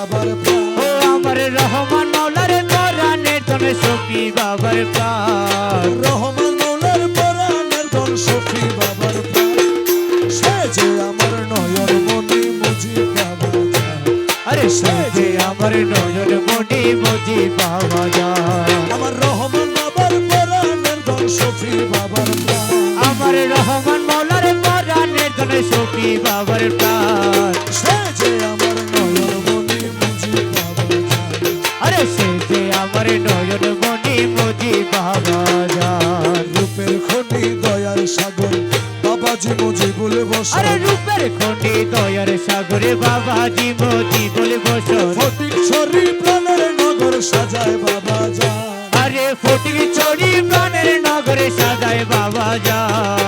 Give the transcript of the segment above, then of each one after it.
বাবার পা। ও আমার রহমান মৌলার পরাণের ধন সখী বাবার পা। রহমান মৌলার পরাণের ধন সখী বাবার পা। সে যে আমার নয়ন মনে মুজি বাবা আরে সে যে আমার নয়ন মনে মুজি বাবা আমার রহমান বাবার পরাণের ধন সখী বাবার আমার রহমান মৌলার পরাণের ধন সখী বাবার পা। যে আমার নয়ন মনি মজি বাবা রূপের খনি দয়ার সাগর বাবাজি মুজি বলে বস। আরে রূপের খন্ডি দয়ার সাগরে বাবাজি মজি বলে বসর ফটিক ছড়ি প্রাণের নগর সাজায় বাবা যা। আরে ফটিক চড়ি প্রাণের নগরে সাজায় বাবা যান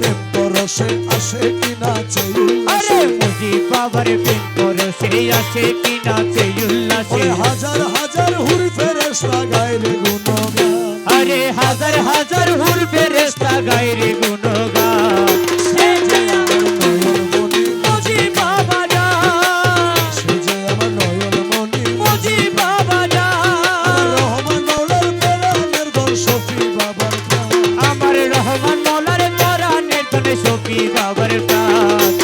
প্রেম পরশে আসে কিনা আরে মুজি বাবার প্রেম পরশে আছে কি নাচে উল্লাসে। হাজার হাজার হুরি ফেরেশতা গাইলে গুণগান। আরে হাজার হাজার হুর ফেরেস্তা গায়রে গুণগান। সে যে আমার বাবার প্রাণ